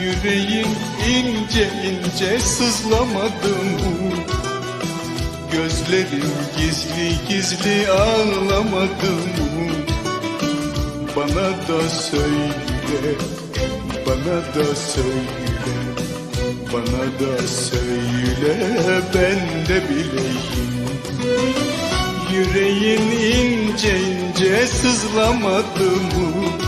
Yüreğim ince ince sızlamadı mı? Gözlerim gizli gizli ağlamadı mı? Bana da söyle, bana da söyle, bana da söyle ben de bileyim. Yüreğin ince ince sızlamadı mı?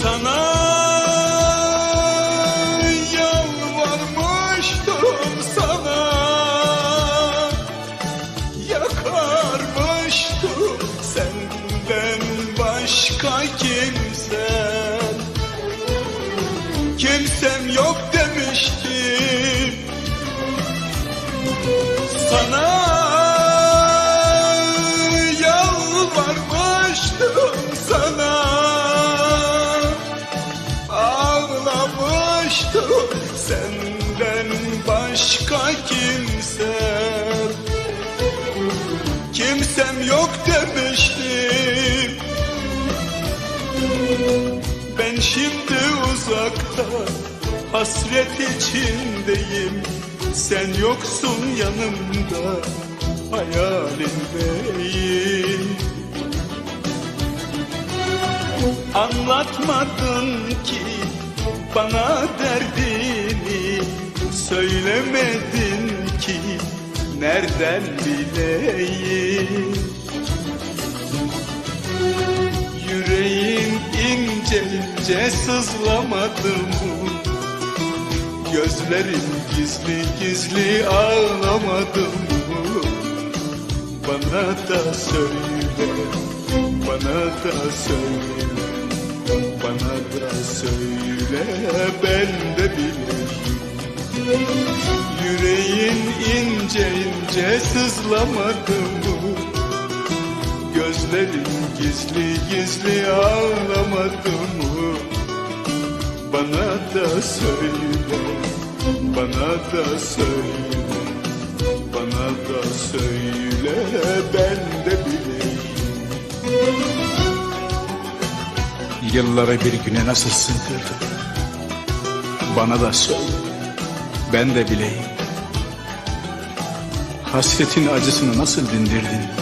Sana şimdi uzakta hasret içindeyim. Sen yoksun yanımda hayalimdeyim Anlatmadın ki bana derdini Söylemedin ki nereden bileyim ince ince sızlamadı mı Gözlerin gizli gizli ağlamadı mı Bana da söyle, bana da söyle bana da söyle ben de bileyim. Yüreğin ince ince sızlamadı mı? Gözlerin gizli gizli ağlamadı mı? Bana da söyle, bana da söyle Bana da söyle ben de bileyim Yılları bir güne nasıl sığdırdın? Bana da söyle, ben de bileyim. Hasretin acısını nasıl dindirdin?